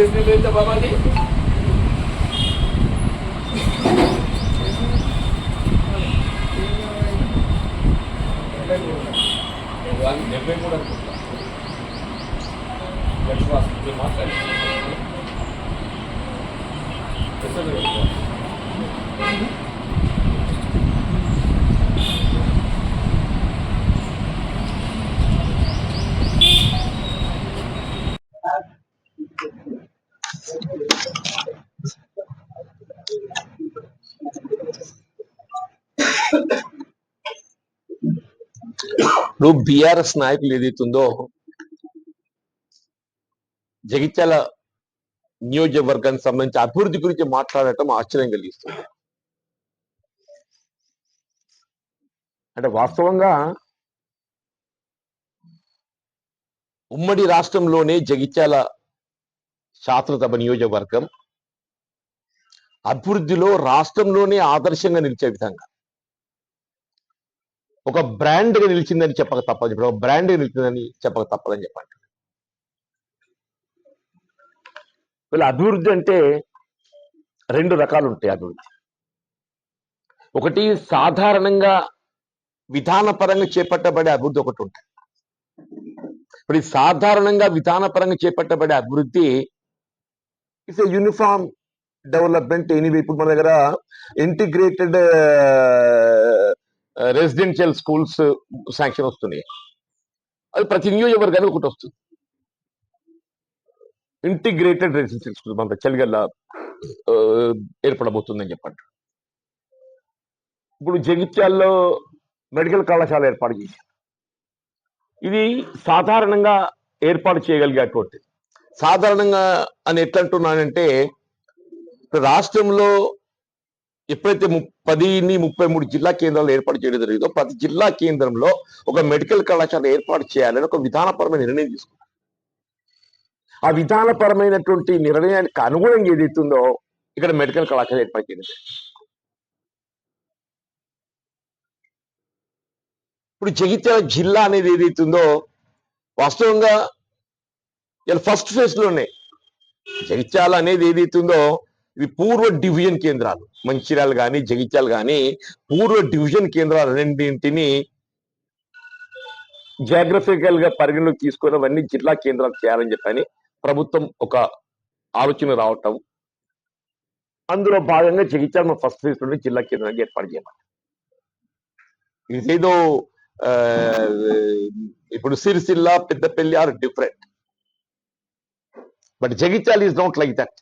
చేసినట్లయితే బాబాది డెబ్బై కూడా మాట్లాడి. ఇప్పుడు బీఆర్ఎస్ నాయకులు ఏదైతుందో జగిత్యాల నియోజకవర్గానికి సంబంధించి అభివృద్ధి గురించి మాట్లాడటం ఆశ్చర్యం కలిగిస్తుంది. అంటే వాస్తవంగా ఉమ్మడి రాష్ట్రంలోనే జగిత్యాల శాసనసభ నియోజకవర్గం అభివృద్ధిలో రాష్ట్రంలోనే ఆదర్శంగా నిలిచే విధంగా. ఒక బ్రాండ్గా నిలిచిందని చెప్పక తప్పదు. ఇప్పుడు ఒక బ్రాండ్గా నిలిచిందని చెప్పక తప్పదని చెప్పండి. వీళ్ళ అభివృద్ధి అంటే రెండు రకాలు ఉంటాయి అభివృద్ధి. ఒకటి సాధారణంగా విధానపరంగా చేపట్టబడే అభివృద్ధి ఒకటి ఉంటుంది ఇప్పుడు ఈ సాధారణంగా విధానపరంగా చేపట్టబడే అభివృద్ధి ఇట్స్ యూనిఫామ్ డెవలప్మెంట్ ఎనీవే ఇప్పుడు మన దగ్గర ఇంటిగ్రేటెడ్ రెసిడెన్షియల్ స్కూల్స్ శాంక్షన్ వస్తున్నాయి. అది ప్రతి నియోజకవర్గానికి ఒకటి వస్తుంది. ఇంటిగ్రేటెడ్ రెసిడెన్షియల్ స్కూల్ మన చలిగల్ల ఏర్పడబోతుందని చెప్పండి. ఇప్పుడు జగిత్యాల్లో మెడికల్ కళాశాల ఏర్పాటు చేశారు. ఇది సాధారణంగా ఏర్పాటు చేయగలిగేటువంటి సాధారణంగా అని ఎట్లా అంటున్నానంటే రాష్ట్రంలో ఎప్పుడైతే ము- పదిని ముప్పై మూడు జిల్లా కేంద్రాలు ఏర్పాటు చేయడం జరిగిందో ప్రతి జిల్లా కేంద్రంలో ఒక మెడికల్ కళాశాల ఏర్పాటు చేయాలని ఒక విధానపరమైన నిర్ణయం తీసుకున్నారు. ఆ విధానపరమైనటువంటి నిర్ణయానికి అనుగుణంగా ఏదైతుందో ఇక్కడ మెడికల్ కళాశాల ఏర్పాటు చేయడం ఇప్పుడు జగిత్యాల జిల్లా అనేది ఏదైతుందో వాస్తవంగా ఇలా ఫస్ట్ ఫేజ్లోనే జగిత్యాల అనేది ఏదైతుందో ఇది పూర్వ డివిజన్ కేంద్రాలు. మంచిర్యాల కానీ జగిత్యాల కానీ పూర్వ డివిజన్ కేంద్రాలు రెండింటిని జాగ్రఫికల్గా పరిగణలోకి తీసుకొని అవన్నీ జిల్లా కేంద్రాలు చేయాలని చెప్పని ప్రభుత్వం ఒక ఆలోచన రావటం. అందులో భాగంగా జగిత్యాల మన ఫస్ట్ ఫేజ్ నుండి జిల్లా కేంద్రానికి ఏర్పాటు చేయమని ఇదేదో ఇప్పుడు Sircilla Peddapalli are different but Jagtial is not like that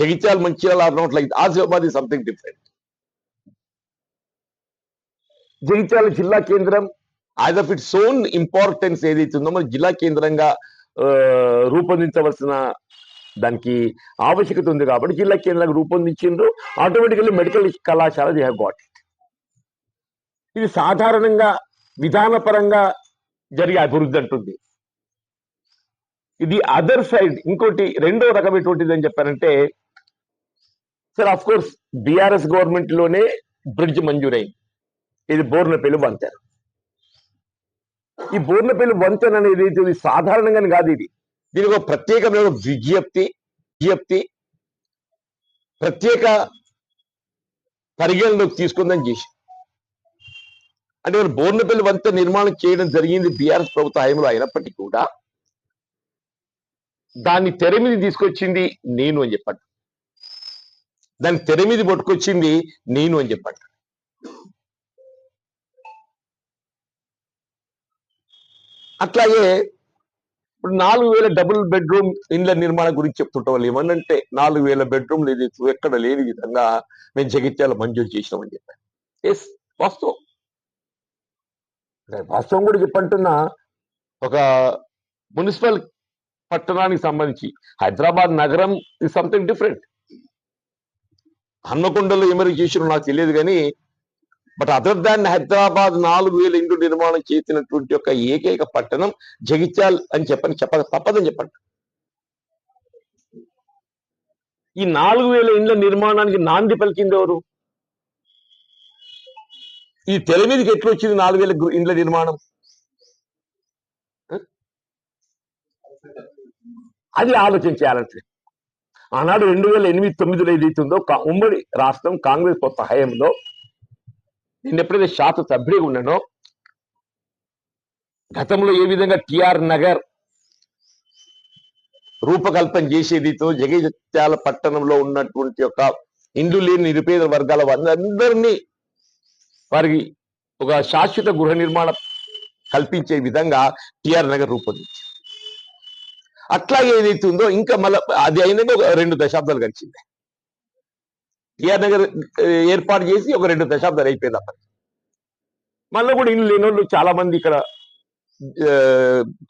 Jagtial Mancherial are not Asifabad is something different Jagtial జిల్లా కేంద్రం as of its own importance ఏదైతే ఉందో మన జిల్లా కేంద్రంగా రూపొందించవలసిన దానికి ఆవశ్యకత ఉంది కాబట్టి జిల్లా కేంద్రంగా రూపొందించిండ్రు. ఆటోమేటికల్లీ మెడికల్ కళాశాల దే హ్యావ్ ఇట్ ఇది సాధారణంగా విధానపరంగా జరిగే అభివృద్ధి అంటుంది. ఇది అదర్ సైడ్ ఇంకోటి రెండో రకం ఎటువంటిది అని చెప్పారంటే సార్ అఫ్ కోర్స్ బీఆర్ఎస్ గవర్నమెంట్లోనే బ్రిడ్జ్ మంజూరైంది. ఇది బోర్నపల్లి వంతెన. ఈ బోర్నపల్లి వంతెన అనేది ఇది సాధారణంగా కాదు ఇది. దీనికి ఒక ప్రత్యేకమైన విజ్ఞప్తి విజ్ఞప్తి. ప్రత్యేక పరిగణలోకి తీసుకుందని చేసి అంటే వాళ్ళు బోర్నపల్లి వంతెన నిర్మాణం చేయడం జరిగింది బీఆర్ఎస్ ప్రభుత్వ హయాంలో అయినప్పటికీ కూడా దాన్ని తెర మీద తీసుకొచ్చింది నేను అని చెప్పండి. దాని తెర మీద పట్టుకొచ్చింది నేను అని చెప్పండి. అట్లాగే ఇప్పుడు నాలుగు వేల డబుల్ బెడ్రూమ్ ఇండ్ల నిర్మాణం గురించి చెప్తుంటాం వాళ్ళు. ఏమనంటే నాలుగు వేల బెడ్రూమ్లు ఇది ఎక్కడ లేని విధంగా మేము జగిత్యాల మంజూరు చేసినామని చెప్పాను ఎస్ వాస్తవం. వాస్తవం కూడా చెప్పంటున్నా ఒక మున్సిపల్ పట్టణానికి సంబంధించి హైదరాబాద్ నగరం ఇస్ సంథింగ్ డిఫరెంట్ హన్మకొండలో ఏమరి చేసినో నాకు తెలియదు కానీ బట్ అదర్ దాన్ హైదరాబాద్ నాలుగు వేల ఇండ్లు నిర్మాణం చేసినటువంటి ఒక ఏకైక పట్టణం జగిత్యాల్ అని చెప్పని చెప్ప తప్పదని చెప్పండి. ఈ నాలుగు వేల ఇండ్ల నిర్మాణానికి నాంది పలికింది ఎవరు? ఈ తెర మీదకి ఎట్లా వచ్చింది నాలుగు వేల ఇండ్ల నిర్మాణం? అది ఆలోచన చేయాలంటే ఆనాడు రెండు వేల ఎనిమిది తొమ్మిదిలో ఏదైతుందో కా- ఉమ్మడి రాష్ట్రం కాంగ్రెస్ కొత్త హయాంలో నేను ఎప్పుడైతే శాసనసభ్యుడిగా ఉన్నానో గతంలో ఏ విధంగా టిఆర్ నగర్ రూపకల్పన చేసేదితో జగజత్యాల పట్టణంలో ఉన్నటువంటి యొక్క ఇండ్లు లేని నిరుపేద వర్గాల వారందరినీ వారికి ఒక శాశ్వత గృహ నిర్మాణం కల్పించే విధంగా టిఆర్ నగర్ రూపొందించింది. అట్లాగే ఏదైతుందో ఇంకా మళ్ళీ అది అయినాక ఒక రెండు దశాబ్దాలు గడిచింది. టిఆర్ నగర్ ఏర్పాటు చేసి ఒక రెండు దశాబ్దాలు అయిపోయింది అప్పటి మళ్ళీ కూడా ఇల్లు లేని వాళ్ళు చాలా మంది ఇక్కడ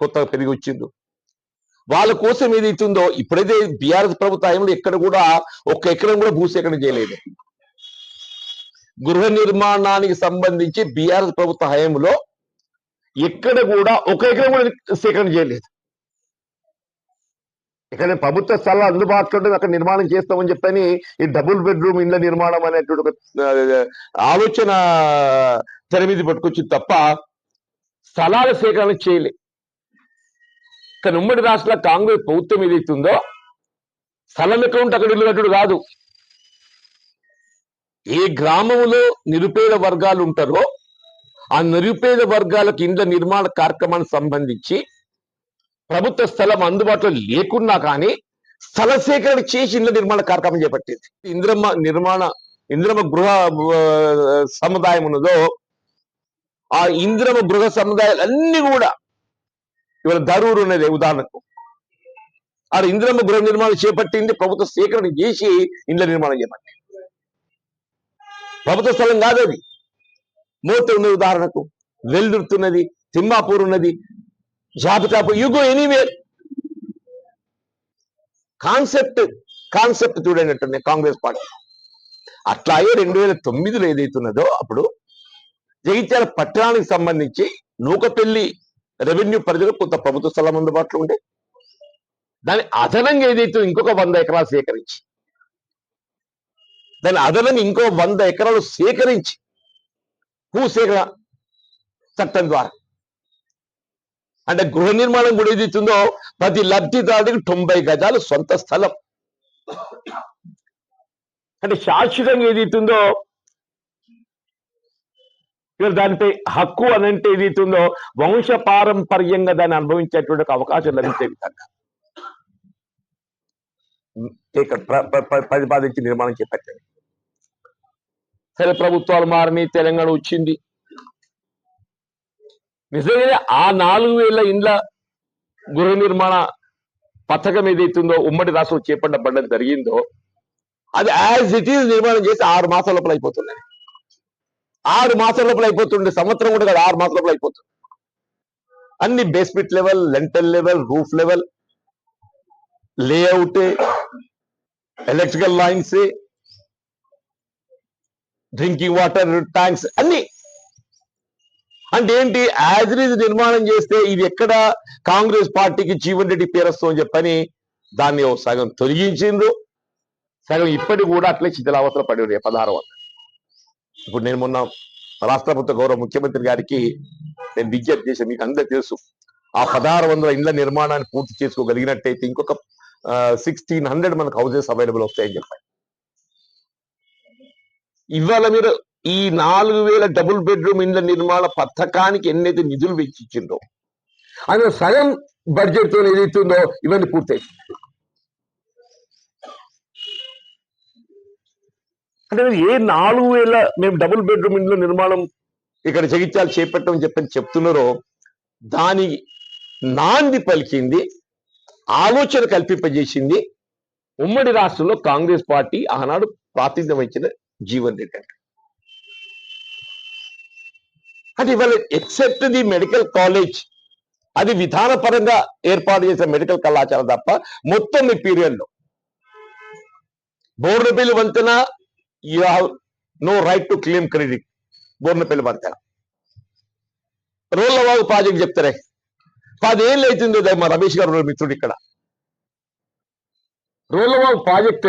కొత్తగా పెరిగి వచ్చిండ్రు. వాళ్ళ కోసం ఏదైతుందో ఇప్పుడైతే బీఆర్ఎస్ ప్రభుత్వ హయాంలో ఎక్కడ కూడా ఒక్క ఎకరం కూడా భూసేకరణ చేయలేదు. గృహ నిర్మాణానికి సంబంధించి బీఆర్ఎస్ ప్రభుత్వ హయాంలో ఎక్కడ కూడా ఒక ఎకరం కూడా సేకరణ చేయలేదు. ఇక్కడ ప్రభుత్వ స్థలాలు అందుబాటులో ఉంటుంది అక్కడ నిర్మాణం చేస్తామని చెప్పని ఈ డబుల్ బెడ్రూమ్ ఇండ్ల నిర్మాణం అనేటువంటి ఒక ఆలోచన తెర మీద పట్టుకొచ్చింది తప్ప స్థలాల సేకరణ చేయలే. కానీ ఉమ్మడి రాష్ట్ర కాంగ్రెస్ ప్రభుత్వం ఏదైతుందో స్థలం ఎక్కడ ఉంటే అక్కడ ఇల్లు కట్టుడు కాదు. ఏ గ్రామంలో నిరుపేద వర్గాలు ఉంటారో ఆ నిరుపేద వర్గాలకు ఇండ్ల నిర్మాణ కార్యక్రమానికి సంబంధించి ప్రభుత్వ స్థలం అందుబాటులో లేకున్నా కానీ స్థల సేకరణ చేసి ఇండ్ల నిర్మాణ కార్యక్రమం చేపట్టింది. ఇంద్రమ్మ నిర్మాణ ఇంద్రమ గృహ ఆ, సముదాయం ఉన్నదో ఆ ఇంద్రమ గృహ సముదాయాలు అన్ని కూడా ఇవాళ ధరూరు ఉన్నది ఉదాహరణకు. ఆ ఇంద్రమ్మ గృహ నిర్మాణం చేపట్టింది ప్రభుత్వ సేకరణ చేసి ఇండ్ల నిర్మాణం చేపట్టింది. ప్రభుత్వ స్థలం కాదు అది మూర్తి ఉన్నది ఉదాహరణకు. వెల్దుర్తున్నది తిమ్మాపూర్ ఉన్నది Jabitapur you go anywhere concept concept చూడనట్టుంది Congress party. అట్లాగే రెండు వేల తొమ్మిదిలో ఏదైతున్నదో అప్పుడు జగిత్యాల పట్టణానికి సంబంధించి నూకపెల్లి రెవెన్యూ పరిధిలో కొంత ప్రభుత్వ స్థలం అందుబాటులో ఉండే. దాని అదనంగా ఏదైతే ఇంకొక వంద ఎకరాలు సేకరించి దాని అదనంగా ఇంకో వంద ఎకరాలు సేకరించి భూసేకరణ చట్టం ద్వారా అంటే గృహ నిర్మాణం కూడా ఏదైతుందో ప్రతి లబ్ధిదారుడికి తొంభై గజాలు సొంత స్థలం. అంటే శాశ్వతంగా ఏదైతుందో ఇవాళ దానిపై హక్కు అని అంటే ఏదైతుందో వంశ పారంపర్యంగా దాన్ని అనుభవించేటువంటి అవకాశం లభించే విధంగా. ప్రతిపాదించి నిర్మాణం చేపట్టారు. సరే ప్రభుత్వాలు మారినాయి తెలంగాణ వచ్చింది. నిజంగానే ఆ నాలుగు వేల ఇండ్ల గృహ నిర్మాణ పథకం ఏదైతుందో ఉమ్మడి రాష్ట్రం చేపట్టబడ్డం జరిగిందో అది యాజ్ ఇట్ ఈజ్ నిర్మాణం చేసి ఆరు మాసాల లోపల అయిపోతుంది ఆరు మాసాల లోపల అయిపోతుండే. సంవత్సరం కూడా కాదు ఆరు మాసాల లోపల అయిపోతుంది. అన్ని basement level lintel level roof level layout electrical lines drinking water tanks అన్ని అంటే ఏంటి? యాజ్ నిర్మాణం చేస్తే ఇది ఎక్కడ కాంగ్రెస్ పార్టీకి జీవన్ రెడ్డి పేరస్తో అని చెప్పని దాన్ని ఓ సగం తొలగించిండ్రు. సగం ఇప్పటికి కూడా అట్లే శిథిలావస్థలు పడి ఉన్నాయి పదహారు వందలు. ఇప్పుడు నేను మొన్న రాష్ట్రపతి గౌరవ ముఖ్యమంత్రి గారికి నేను విజ్ఞప్తి చేశాను. మీకు అందరూ తెలుసు. ఆ పదహారు వందల ఇండ్ల నిర్మాణాన్ని పూర్తి చేసుకోగలిగినట్టయితే ఇంకొక సిక్స్టీన్ హండ్రెడ్ మనకు హౌసెస్ అవైలబుల్ వస్తాయని చెప్పారు. ఇవాళ మీరు ఈ నాలుగు వేల డబుల్ బెడ్రూమ్ ఇండ్ల నిర్మాణ పథకానికి ఎన్నైతే నిధులు వెచ్చించిందో ఆయన సగం బడ్జెట్తో ఏదైతుందో ఇవన్నీ పూర్తయి అంటే ఏ నాలుగు వేల మేము డబుల్ బెడ్రూమ్ ఇండ్ల నిర్మాణం ఇక్కడ జగిత్యాలు చేపట్టమని చెప్పని చెప్తున్నారో దాని నాంది పలికింది ఆలోచన కల్పింపజేసింది ఉమ్మడి రాష్ట్రంలో కాంగ్రెస్ పార్టీ ఆనాడు ప్రాతినిధ్యం వహించిన జీవన్ రెడ్డి అంటే ఇవాళ ఎక్సెప్ట్ ది మెడికల్ కాలేజ్ అది విధానపరంగా ఏర్పాటు చేసిన మెడికల్ కళాశాల తప్ప మొత్తం ఈ పీరియడ్లో. బోర్నపల్లి వంతెన you have no right to claim credit Bornapalli వంతెన. రోళ్ళవాగు ప్రాజెక్ట్ చెప్తారే? పదేళ్ళు అవుతుందో మా రమేష్ గారు మిత్రుడు ఇక్కడ. రోళ్ళవాగు ప్రాజెక్ట్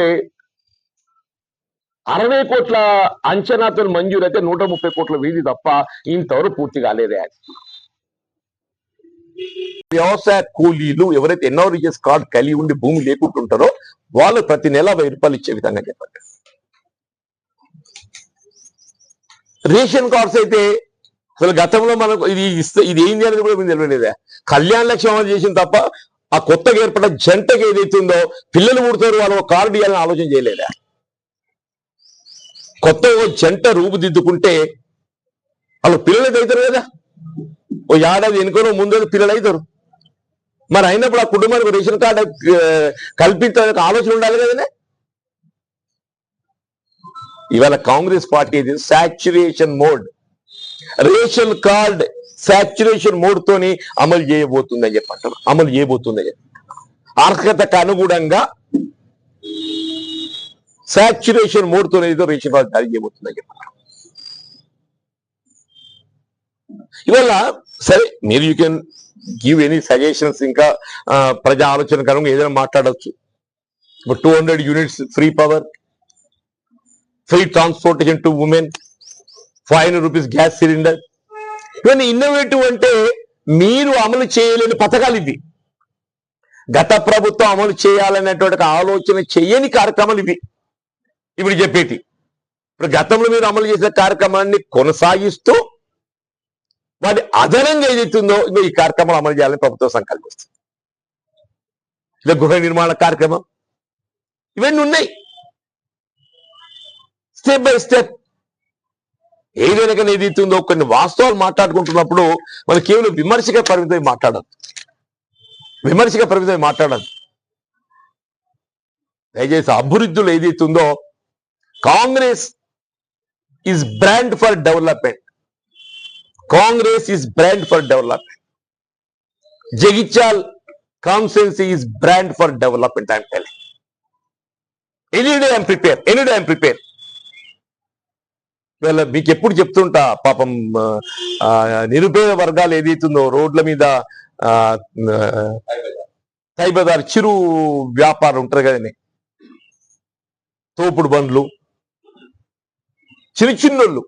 అరవై కోట్ల అంచనాతో మంజూరు అయితే నూట ముప్పై కోట్ల వీధి తప్ప ఇంతవరకు పూర్తి కాలేదే అది వ్యవసాయ కూలీలు ఎవరైతే ఎన్ఆర్ఈఎస్ కార్డు కలిగి ఉండి భూమి లేకుంటుంటారో వాళ్ళు ప్రతి నెల వెయ్యి రూపాయలు ఇచ్చే విధంగా చెప్పండి. రేషన్ కార్డ్స్ అయితే అసలు గతంలో మనకు ఇది ఇస్తే ఇది ఏంది అనేది కూడా మీకు తెలియలేదా. కళ్యాణ లక్ష్యం అమలు చేసిన తప్ప ఆ కొత్తగా ఏర్పడ్డ జంటకి ఏదైతుందో పిల్లలు పుడతారు వాళ్ళు కార్డు ఇవ్వాలని ఆలోచన చేయలేదా? కొత్త ఓ జంట రూపుదిద్దుకుంటే వాళ్ళు పిల్లలకి అవుతారు కదా. ఓ ఏడాది ఎన్నికలో ముందు పిల్లలు అవుతారు మరి అయినప్పుడు ఆ కుటుంబానికి రేషన్ కార్డు కల్పించడానికి ఆలోచన ఉండాలి కదనే. ఇవాళ కాంగ్రెస్ పార్టీ ఇది saturation mode ration card saturation mode తోని అమలు చేయబోతుందని చెప్పంటారు అమలు చేయబోతుందని చెప్పి. అర్హతకు అనుగుణంగా సాచ్యురేషన్ మోడ్తో ఏదో రేషన్ కార్డు జారీ చేయబోతుందని చెప్పారు. ఇవాళ సరే మీరు you can give any suggestions ఇంకా ప్రజా ఆలోచన కనుక ఏదైనా మాట్లాడవచ్చు ఇప్పుడు two hundred units free power free transportation to women five hundred rupees gas cylinder ఇవన్నీ ఇన్నోవేటివ్ అంటే మీరు అమలు చేయలేని పథకాలు ఇవి. గత ప్రభుత్వం అమలు చేయాలనేటువంటి ఆలోచన చేయని కార్యక్రమాలు ఇవి. ఇప్పుడు చెప్పేటి. ఇప్పుడు గతంలో మీరు అమలు చేసిన కార్యక్రమాన్ని కొనసాగిస్తూ వాటి అదనంగా ఏదైతుందో ఇంకా ఈ కార్యక్రమాలు అమలు చేయాలని ప్రభుత్వం సంకల్పిస్తుంది ఇలా గృహ నిర్మాణ కార్యక్రమం. ఇవన్నీ ఉన్నాయి. స్టెప్ బై స్టెప్ ఏదైనా కానీ ఏదైతుందో కొన్ని వాస్తవాలు మాట్లాడుకుంటున్నప్పుడు మనం కేవలం విమర్శగా పరిమితమై మాట్లాడదు విమర్శగా పరిమితమై మాట్లాడదు దయచేసి అభివృద్ధులు ఏదైతుందో Congress is brand for development Congress is brand for development Jagtial constituency is brand for development I'm telling any day I'm prepare any day I'm prepare వీళ్ళ మీకు ఎప్పుడు చెప్తుంటా పాపం నిరుపేద వర్గాలు ఏదైతుందో రోడ్ల మీద సైబదార్ చిరు వ్యాపారం ఉంటారు కదండి. తోపుడు బండ్లు చిన్న చిన్నోళ్ళు.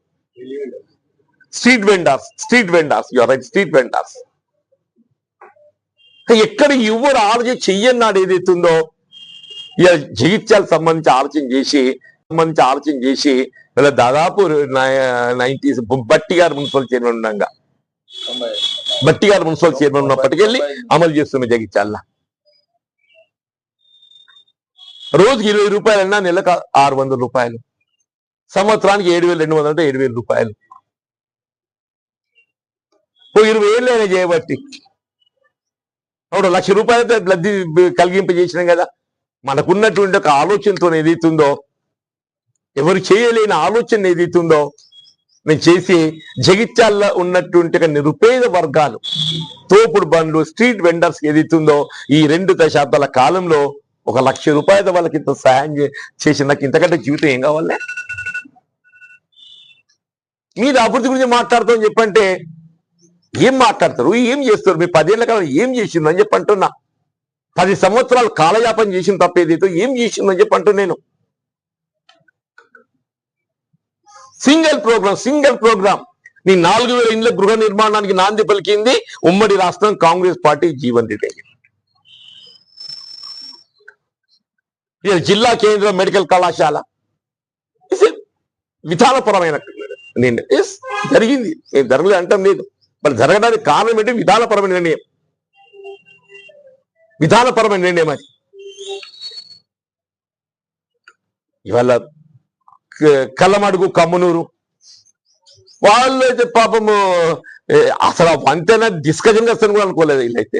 Street vendors street vendors your right street vendors ఎక్కడ ఎవరు ఆలోచన చెయ్యన్నాడు ఏదైతుందో ఇలా జగిత్యాలకు సంబంధించి ఆలోచన చేసి సంబంధించి ఆలోచన చేసి ఇలా దాదాపు నైన్టీస్ బట్టి గారు మున్సిపల్ చైర్మన్ ఉండగా. బట్టి గారు మున్సిపల్ చైర్మన్ ఉన్నప్పటికెళ్ళి అమలు చేస్తున్న జగిత్యాల. రోజుకి ఇరవై రూపాయలన్నా నెలకు ఆరు వందల రూపాయలు. సంవత్సరానికి ఏడు వేల రెండు వందలు అంటే ఏడు వేల రూపాయలు. ఓ ఇరవై ఏళ్ళు అయినా చేయబట్టి. అప్పుడు లక్ష రూపాయలతో లబ్ధి కలిగింపజేసినాం కదా. మనకున్నటువంటి ఒక ఆలోచనతో ఏదైతుందో ఎవరు చేయలేని ఆలోచన ఏదైతుందో నేను చేసి జగిత్యాల్లో ఉన్నటువంటి నిరుపేద వర్గాలు తోపుడు బండ్లు స్ట్రీట్ వెండర్స్ ఏదైతుందో ఈ రెండు దశాబ్దాల కాలంలో ఒక లక్ష రూపాయల వాళ్ళకి ఇంత సహాయం చేసి నాకు ఇంతకంటే జీవితం ఏం కావాలి? మీరు అభివృద్ధి గురించి మాట్లాడతాం చెప్పంటే ఏం మాట్లాడతారు? ఏం చేస్తారు? మీ పదేళ్ళ కాలం ఏం చేసింది అని చెప్పి అంటున్నా. పది సంవత్సరాలు కాలయాపన చేసిన తప్ప ఏదైతే ఏం చేసిందని చెప్పి నేను. సింగిల్ ప్రోగ్రామ్ సింగిల్ ప్రోగ్రామ్ నీ నాలుగు వేల ఇండ్ల గృహ నిర్మాణానికి నాంది పలికింది ఉమ్మడి రాష్ట్రం కాంగ్రెస్ పార్టీ జీవన్ రెడ్డి. జిల్లా కేంద్ర మెడికల్ కళాశాల. విధానపరమైన నేను ఎస్ జరిగింది. నేను జరగలేదు అంటాం లేదు. మరి జరగడానికి కారణం ఏంటి? విధానపరమైన నిర్ణయం. విధానపరమైన నిర్ణయం అది. ఇవాళ కల్లమడుగు కమ్మనూరు. వాళ్ళు అయితే పాపము అసలు ఆ వంతెన డిస్కషన్ వస్తాను కూడా అనుకోలేదు వీళ్ళైతే.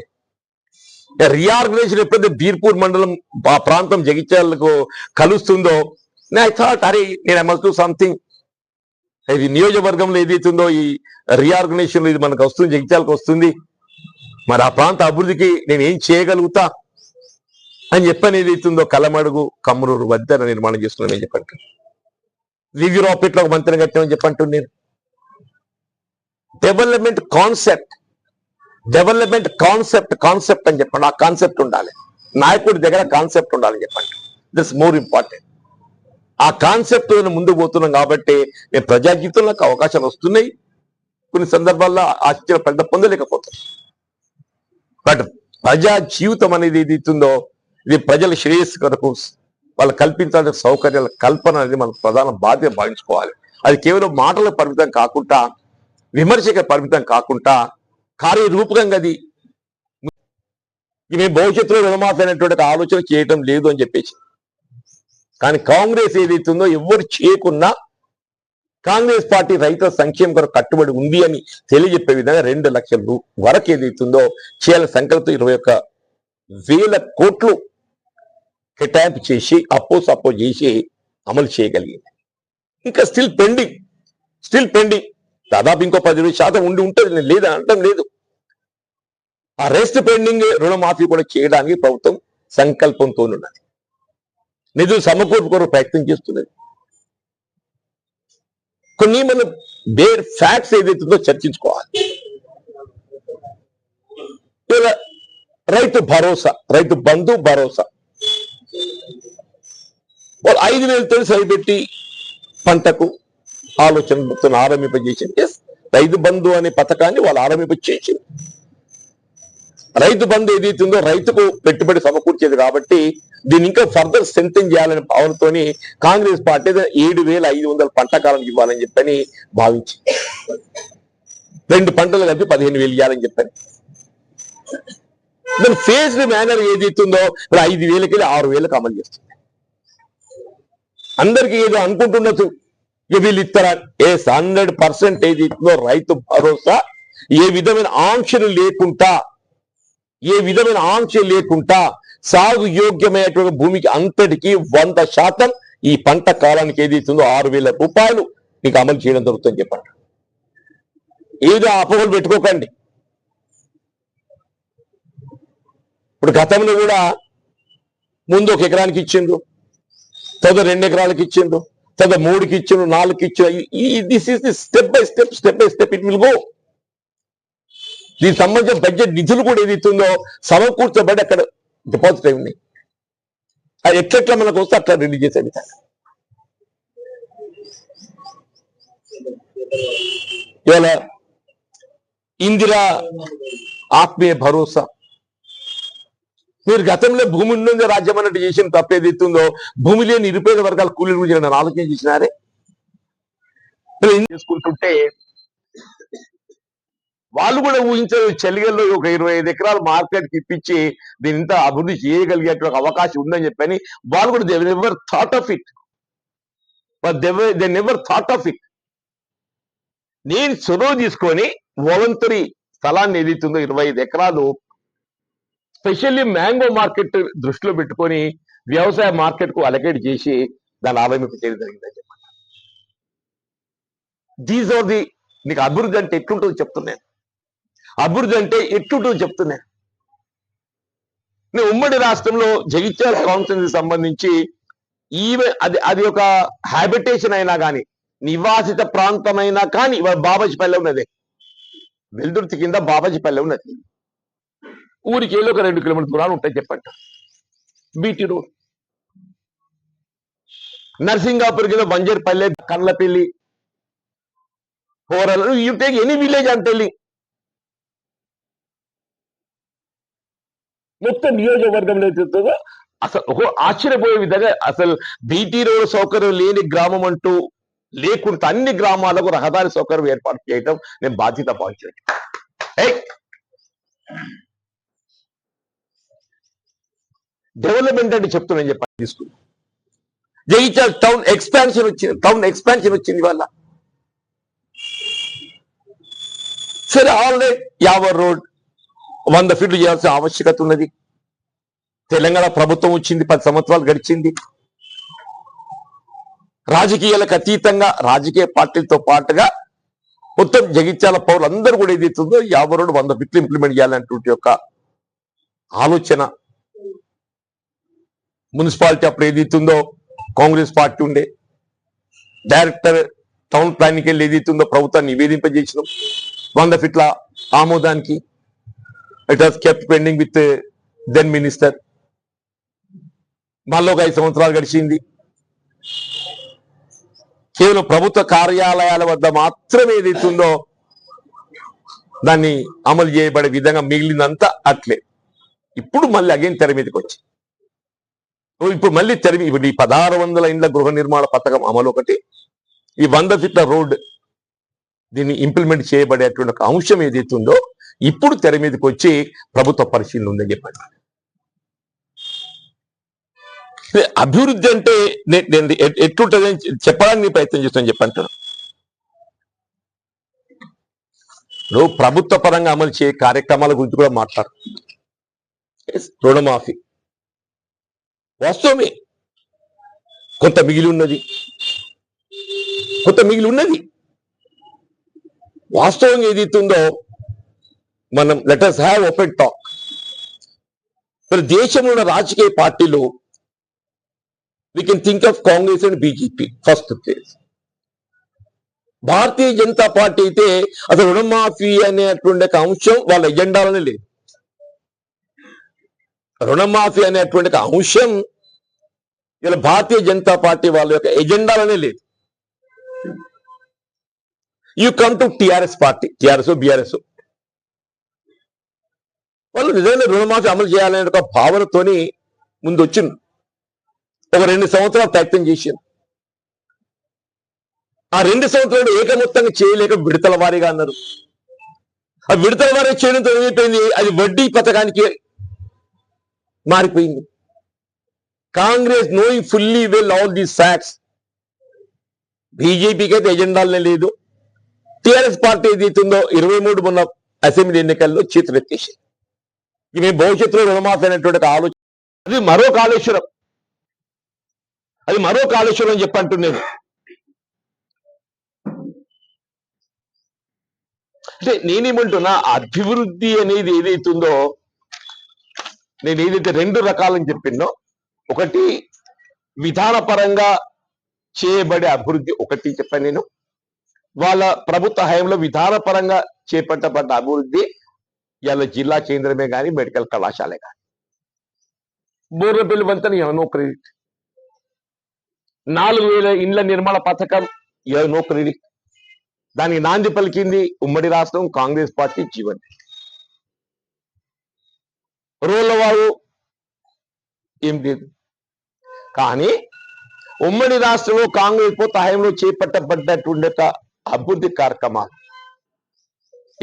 రీఆర్గనైజేషన్ ఎప్పుడైతే బీర్పూర్ మండలం ఆ ప్రాంతం జగిత్యాలకు కలుస్తుందో ఐ థాట్ అరే నేను ఐ మస్ట్ డూ సంథింగ్. ఇది నియోజకవర్గంలో ఏదైతుందో ఈ రీఆర్గనైజేషన్ ఇది మనకు వస్తుంది జగిత్యాలకు వస్తుంది. మరి ఆ ప్రాంత అభివృద్ధికి నేను ఏం చేయగలుగుతా అని చెప్పని ఏదైతుందో కలమడుగు కమ్మరూరు వద్ద నిర్మాణం చేస్తున్నాను చెప్పండి. రివ్యూ రాకెట్లో ఒక మంత్రం కట్టామని చెప్పంటు నేను. Development concept development concept concept అని చెప్పండి. ఆ కాన్సెప్ట్ ఉండాలి. నాయకుడి దగ్గర కాన్సెప్ట్ ఉండాలని చెప్పండి. దిస్ మోర్ ఇంపార్టెంట్ ఆ కాన్సెప్ట్ ముందుకు పోతున్నాం కాబట్టి మేము ప్రజా జీవితంలో అవకాశాలు వస్తున్నాయి. కొన్ని సందర్భాల్లో ఆశ్చర్య పెద్ద పొందలేకపోతాం బట్ ప్రజా జీవితం అనేది ఏది ఇస్తుందో ఇది ప్రజల శ్రేయస్సు కొరకు వాళ్ళు కల్పించాల్సిన సౌకర్యాల కల్పన అనేది మన ప్రధాన బాధ్యత భావించుకోవాలి అది కేవలం మాటలకు పరిమితం కాకుండా విమర్శకు పరిమితం కాకుండా కార్యరూపకంగా అది మేము భవిష్యత్తులో రుణమాఫీ అనేటువంటి ఆలోచన చేయటం లేదు అని చెప్పేసి. కానీ కాంగ్రెస్ ఏదైతుందో ఎవరు చేయకున్నా కాంగ్రెస్ పార్టీ రైతుల సంక్షేమ కొరకు కట్టుబడి ఉంది అని తెలియజెప్పే విధంగా రెండు లక్షల రూ- వరకు ఏదైతుందో చేయాలని సంకల్పం ఇరవై ఒక్క వేల కోట్లు కేటాయింపు చేసి అప్పో అపోజ్ చేసి అమలు చేయగలిగింది. ఇంకా స్టిల్ పెండింగ్ స్టిల్ పెండింగ్. దాదాపు ఇంకో పది శాతం ఉండి ఉంటుంది నేను లేదా అంటాం లేదు. ఆ రెస్ట్ పెండింగ్ రుణమాఫీ కూడా చేయడానికి ప్రభుత్వం సంకల్పంతో ఉన్నది నిధులు సమకూర్పు కొరకు ప్రయత్నం చేస్తున్నది కొన్ని మన బేర్ ఫ్యాక్ట్స్ ఏదైతుందో చర్చించుకోవాలి. ఇలా రైతు భరోసా రైతు బంధు భరోసా. వాళ్ళు ఐదు వేలతో సరిపెట్టి పంటకు ఆలోచన ఆరంభింపజేసింది. ఎస్ రైతు బంధు అనే పథకాన్ని వాళ్ళు ఆరంభింపచేసింది రైతు బంధు ఏదైతుందో రైతుకు పెట్టుబడి సమకూర్చేది కాబట్టి దీన్ని ఇంకా ఫర్దర్ స్ట్రెంగ్ చేయాలనే భావనతోని కాంగ్రెస్ పార్టీ ఏడు వేల ఐదు వందల పంట కాలం ఇవ్వాలని చెప్పని భావించి రెండు పంటలు కలిపి పదిహేను వేలు ఇవ్వాలని చెప్పని. దాని ఫేస్డ్ మేనర్ ఏదైతుందో ఇప్పుడు ఐదు వేలకి ఆరు వేలకు అమలు చేస్తుంది. అందరికీ ఏదో అనుకుంటున్నట్టు ఇక వీళ్ళు ఇస్తారా? ఏ హండ్రెడ్ పర్సెంట్ ఏదైతుందో రైతు భరోసా ఏ విధమైన ఆంక్షలు లేకుండా ఏ విధమైన ఆంక్ష లేకుండా సాగు యోగ్యమైనటువంటి భూమికి అంతటికి వంద శాతం ఈ పంట కాలానికి ఏదైతుందో ఆరు వేల రూపాయలు నీకు అమలు చేయడం జరుగుతుందని చెప్పండి. ఏదో అపోహలు పెట్టుకోకండి. ఇప్పుడు గతంలో కూడా ముందు ఒక ఎకరానికి ఇచ్చిండ్రు తర్వాత రెండు ఎకరాలకి ఇచ్చిండ్రు తర్వాత మూడుకి ఇచ్చిండ్రు నాలుగుకి ఇచ్చిండ్రు. This is the step by step step by step it will go దీనికి సంబంధించిన బడ్జెట్ నిధులు కూడా ఏదైతుందో సమకూర్చబడి అక్కడ డిపాజిట్ అయి ఉన్నాయి. అది ఎట్లెట్లా మనకు వస్తే అట్లా రిలీజ్ చేసే విధంగా ఇవాళ ఇందిరా ఆత్మీయ భరోసా. మీరు గతంలో భూమి ఉన్నది రాజ్యం అన్నట్టు చేసిన తప్పు ఏదైతుందో భూమి లేని నిరుపేద వర్గాల కూలీల గురించి నన్ను ఆలోచన చేసినారే ఏం చేసుకుంటుంటే వాళ్ళు కూడా ఊహించారు చలిగల్లో ఒక ఇరవై ఐదు ఎకరాలు మార్కెట్కి ఇప్పించి దీని ఇంత అభివృద్ధి చేయగలిగేటువంటి అవకాశం ఉందని చెప్పని వాళ్ళు కూడా they never thought of it they never thought of it నేను చొరవ తీసుకొని వలంతరి స్థలాన్ని ఏదైతుందో ఇరవై ఐదు ఎకరాలు స్పెషల్లీ మ్యాంగో మార్కెట్ దృష్టిలో పెట్టుకొని వ్యవసాయ మార్కెట్కు అలకేట్ చేసి దాని ఆరంభింప చేయడం జరిగిందని చెప్పండి. దీస్ ఆర్ ది నీకు అభివృద్ధి అంటే ఎట్లుంటుందో చెప్తున్నాను అభివృద్ధి అంటే ఎట్టు చెప్తున్నా నేను ఉమ్మడి రాష్ట్రంలో జగిత్యాల కౌన్సిల్ సంబంధించి ఈవెన్ అది అది ఒక హ్యాబిటేషన్ అయినా కానీ నివాసిత ప్రాంతమైనా కానీ ఇవాళ బాబాజీపల్లె ఉన్నది. వెల్దుర్తి కింద బాబాజీపల్లె ఉన్నది. ఊరికి వెళ్ళి ఒక రెండు కిలోమీటర్ దూరాలు ఉంటాయి చెప్పండి. BT road. నర్సింగాపూర్ కింద బంజర్పల్లె కర్లపల్లి హోరల్ యూ టేక్ ఎనీ విలేజ్ అని టెల్లింగ్ మొత్తం నియోజకవర్గంలో ఏదైతుందో అసలు ఒక ఆశ్చర్యపోయే విధంగా అసలు బీటీ రోడ్ సౌకర్యం లేని గ్రామం అంటూ లేకుండా అన్ని గ్రామాలకు రహదారి సౌకర్యం ఏర్పాటు చేయడం నేను బాధ్యత భావించాను డెవలప్మెంట్ అంటే చెప్తున్నాను చెప్పండి తీసుకుని. జయించాలి టౌన్ ఎక్స్పాన్షన్ వచ్చింది టౌన్ ఎక్స్పాన్షన్ వచ్చింది వాళ్ళ సరే ఆల్రెడీ యావర్ రోడ్ వంద ఫీట్లు చేయాల్సిన ఆవశ్యకత ఉన్నది. తెలంగాణ ప్రభుత్వం వచ్చింది పది సంవత్సరాలు గడిచింది. రాజకీయాలకు అతీతంగా రాజకీయ పార్టీలతో పాటుగా మొత్తం జగిత్యాల పౌరులందరూ కూడా ఏదైతుందో యాభై రెండు వంద ఫీట్లు ఇంప్లిమెంట్ చేయాలనేటువంటి యొక్క ఆలోచన. మున్సిపాలిటీ అప్పుడు ఏదైతుందో కాంగ్రెస్ పార్టీ ఉండే డైరెక్టర్ టౌన్ ప్లానింగ్ వెళ్ళి ఏదైతుందో ప్రభుత్వాన్ని నివేదింపజేసినాం. వంద ఫిట్ల ఆమోదానికి it has kept pending with then minister మళ్ళీ ఒక ఐదు సంవత్సరాలు గడిచింది. కేవలం ప్రభుత్వ కార్యాలయాల వద్ద మాత్రమే ఏదైతుందో దాన్ని అమలు చేయబడే విధంగా మిగిలినంతా అట్లే. ఇప్పుడు మళ్ళీ అగైన్ తెర మీదకి వచ్చి. ఇప్పుడు మళ్ళీ తెర ఇప్పుడు ఈ పదహారు వందల ఇండ్ల గృహ నిర్మాణ పథకం అమలు ఒకటి. ఈ వంద ఫిట్ల రోడ్ దీన్ని ఇంప్లిమెంట్ చేయబడేటువంటి ఒక అంశం ఏదైతుందో ఇప్పుడు తెర మీదకి వచ్చి ప్రభుత్వ పరిశీలన ఉందని చెప్పండి. అభివృద్ధి అంటే నేను ఎ- ఎట్లుంటదని చెప్పడానికి ప్రయత్నం చేస్తాను చెప్పంటాను నువ్వు ప్రభుత్వ పరంగా అమలు చేయ కార్యక్రమాల గురించి కూడా మాట్లాడు. రుణమాఫీ. వాస్తవమే. కొంత మిగిలి ఉన్నది. కొంత మిగిలి ఉన్నది. వాస్తవంగా ఏదైతుందో ఉందో మనం లెటర్స్ హ్యావ్ ఓపెన్ టాక్ మరి దేశంలో ఉన్న రాజకీయ పార్టీలు we can think of Congress and BJP first place Bharatiya Janata party అయితే అసలు రుణమాఫీ అనేటువంటి ఒక అంశం వాళ్ళ ఎజెండాలోనే లేదు. రుణమాఫీ అనేటువంటి ఒక అంశం ఇలా భారతీయ జనతా పార్టీ వాళ్ళ యొక్క ఎజెండాలోనే లేదు. You come to TRS party TRS BRS వాళ్ళు నిజంగా రుణమాఫీ అమలు చేయాలనే ఒక భావనతోని ముందు వచ్చింది ఒక రెండు సంవత్సరాలు ప్రయత్నం చేసింది. ఆ రెండు సంవత్సరాలు ఏకమొత్తంగా చేయలేక విడతల వారీగా అన్నారు. ఆ విడతల వారీ చేయడంతో ఏమైపోయింది? అది వడ్డీ పథకానికి మారిపోయింది. Congress knowing fully well all these facts బీజేపీకి అయితే ఎజెండాలనే లేదు. టిఆర్ఎస్ పార్టీ ఏదైతుందో ఇరవై మూడు మొన్న అసెంబ్లీ ఎన్నికల్లో చేతులెత్తేసి ఇవి భవిష్యత్తులో రుణమాఫీ అనేటువంటి ఆలోచన. అది మరో కాళేశ్వరం. అది మరో కాళేశ్వరం అని చెప్పంటున్నాను అంటే నేనేమంటున్నా అభివృద్ధి అనేది ఏదైతుందో నేను ఏదైతే రెండు రకాలని చెప్పిందో ఒకటి విధానపరంగా చేయబడే అభివృద్ధి ఒకటి చెప్పాను నేను. వాళ్ళ ప్రభుత్వ హయాంలో విధానపరంగా చేపట్టబడ్డ అభివృద్ధి ఇవాళ జిల్లా కేంద్రమే కానీ మెడికల్ కళాశాలే కానీ బోర్రపల్లి వంతెన నో క్రెడిట్ నాలుగు వేల ఇండ్ల నిర్మాణ పథకం నో క్రెడిట్ దానికి నాంది పలికింది ఉమ్మడి రాష్ట్రం కాంగ్రెస్ పార్టీ జీవన్ రోళ్ళవాడు ఏం లేదు. కానీ ఉమ్మడి రాష్ట్రంలో కాంగ్రెస్ ప్రభుత్వ హయాంలో చేపట్టబడ్డటువంటి అభివృద్ధి కార్యక్రమాలు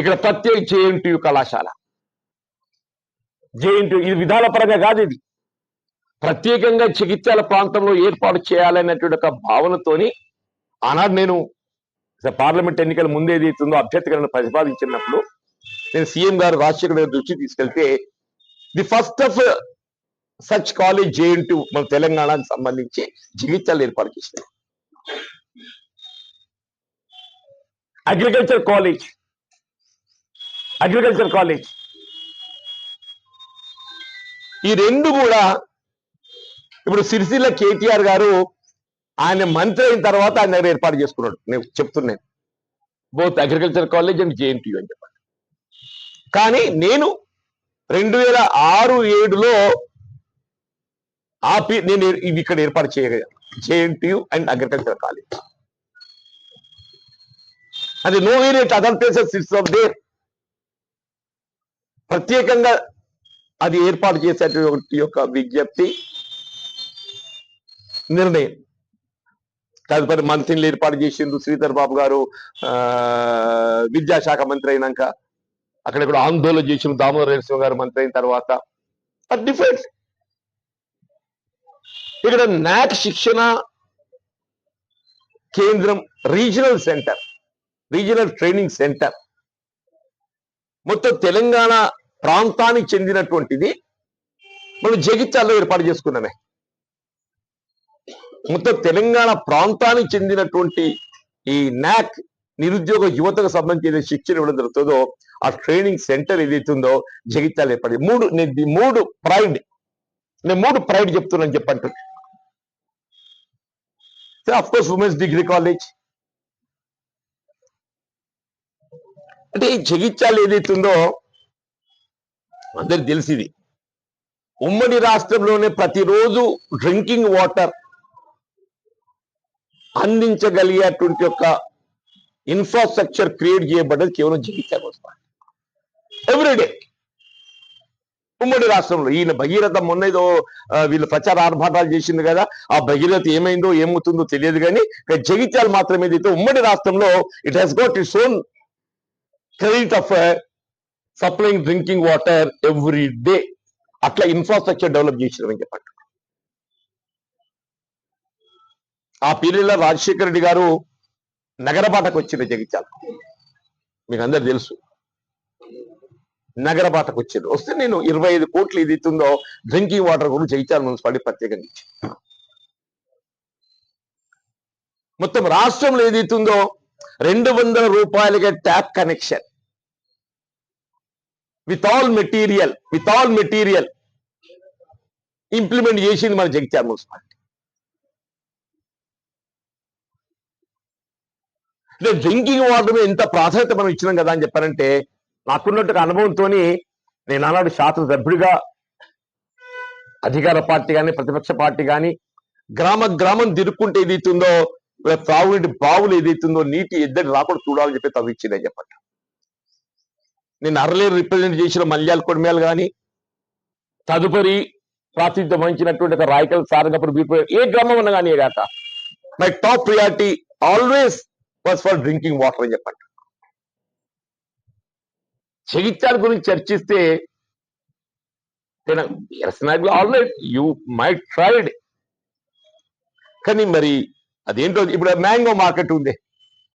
ఇక్కడ ప్రత్యేక జేఎన్టీయు కళాశాల. జేఎన్టీ ఇది విధానపరంగా కాదు ఇది. ప్రత్యేకంగా చికిత్సల ప్రాంతంలో ఏర్పాటు చేయాలనేటువంటి ఒక భావనతోని ఆనాడు నేను పార్లమెంట్ ఎన్నికల ముందే ఏదైతుందో అభ్యర్థిగా ప్రతిపాదించినప్పుడు నేను సీఎం గారు రాజశేఖర్ గారి దృష్టి తీసుకెళ్తే the first of such college JNT మన తెలంగాణకు సంబంధించి చికిత్సలు ఏర్పాటు చేసినాయి. Agriculture college. Agriculture college. ఈ రెండు కూడా ఇప్పుడు సిరిసిల్ల కేటీఆర్ గారు ఆయన మంత్రి అయిన తర్వాత ఆయన దగ్గర ఏర్పాటు చేసుకున్నాడు. నేను చెప్తున్నాను. Both agriculture college and JNT అని చెప్పాలి. కానీ నేను రెండు వేల ఆరు ఏడులో ఆపి నేను ఇవి ఇక్కడ ఏర్పాటు చేయగలను జేఎన్టీయు అండ్ అగ్రికల్చర్ కాలేజ్. అది no variety other places it's of there ప్రత్యేకంగా అది ఏర్పాటు చేసేటువంటి యొక్క విజ్ఞప్తి నిర్ణయం. తదుపరి మంత్రిని ఏర్పాటు చేసిండ్రు శ్రీధర్ బాబు గారు విద్యాశాఖ మంత్రి అయినాక. అక్కడ కూడా ఆందోళన చేసిన దామోదర నరసింహ గారు మంత్రి అయిన తర్వాత. డిఫరెంట్ ఇక్కడ నాట్ శిక్షణ కేంద్రం regional centre regional training centre. మొత్తం తెలంగాణ ప్రాంతానికి చెందినటువంటిది మనం జగిత్యాల్లో ఏర్పాటు చేసుకున్నామే. మొత్తం తెలంగాణ ప్రాంతానికి చెందినటువంటి ఈ నాక్ నిరుద్యోగ యువతకు సంబంధించిన శిక్షణ ఇవ్వడం జరుగుతుందో ఆ ట్రైనింగ్ సెంటర్ ఏదైతుందో జగిత్యాలు ఏర్పడి మూడు నేను మూడు ప్రైడ్ నేను మూడు ప్రైడ్ చెప్తున్నాను చెప్పంటే of course women's degree college అంటే ఈ జగిత్యాలు ఏదైతుందో అందరికి తెలిసింది. ఉమ్మడి రాష్ట్రంలోనే ప్రతిరోజు డ్రింకింగ్ వాటర్ అందించగలిగేటువంటి యొక్క ఇన్ఫ్రాస్ట్రక్చర్ క్రియేట్ చేయబడ్డది కేవలం జగిత్యాల మున్సిపాలిటీ ఎవ్రీడే ఉమ్మడి రాష్ట్రంలో ఈయన భగీరథ మొన్న ఏదో వీళ్ళు ప్రచార ఆర్భాటాలు చేసింది కదా ఆ భగీరథ ఏమైందో ఏమవుతుందో తెలియదు కానీ జగిత్యాలు మాత్రమే మాత్రం ఏదైతే ఉమ్మడి రాష్ట్రంలో it has got its own credit of supplying drinking water every day అట్లా ఇన్ఫ్రాస్ట్రక్చర్ డెవలప్ చేసినామని చెప్పండి. ఆ పీరియడ్లో రాజశేఖర రెడ్డి గారు నగరబాటకు వచ్చింది జగిత్యాల. మీకు అందరు తెలుసు. నగరబాటకు వచ్చింది వస్తే నేను ఇరవై ఐదు కోట్లు ఇది ఇస్తుందో డ్రింకింగ్ వాటర్ కూడా జగిత్యాల మున్సిపాలిటీ ప్రత్యేకంగా ఇచ్చింది మొత్తం రాష్ట్రంలో ఏది ఇస్తుందో రెండు వందల రూపాయలకే tap connection with all material with all material implement చేసింది మన జగిత్యాల మున్సిపాలిటీ అంటే డ్రింకింగ్ వాటర్ ఎంత ప్రాధాన్యత మనం ఇచ్చినాం కదా అని చెప్పారంటే నాకున్నట్టు అనుభవంతో నేను ఆనాడు శాసన సభ్యుడిగా అధికార పార్టీ కానీ ప్రతిపక్ష పార్టీ కానీ గ్రామ గ్రామం తిరుక్కుంటే ఏదైతుందో త్రాగునీటి బావులు ఏదైతుందో నీటి ఎద్దడి రాకుండా చూడాలని చెప్పి తవ్విచ్చిందని చెప్పండి నేను అరలేరు రిప్రజెంట్ చేసిన మల్యాల కొడిమేలు కానీ తదుపరి ప్రాతినిధ్యం వహించినటువంటి రాయకల్ సారంగపురం బీపీ ఏ గ్రామం ఉన్నా కానీ కాక my top priority always was for drinking water అని చెప్పండి. జగిత్యాల గురించి చర్చిస్తే ఆల్రెడీ యూ మై ట్రైడ్ కానీ మరి అదేంటో ఇప్పుడు మ్యాంగో మార్కెట్ ఉంది.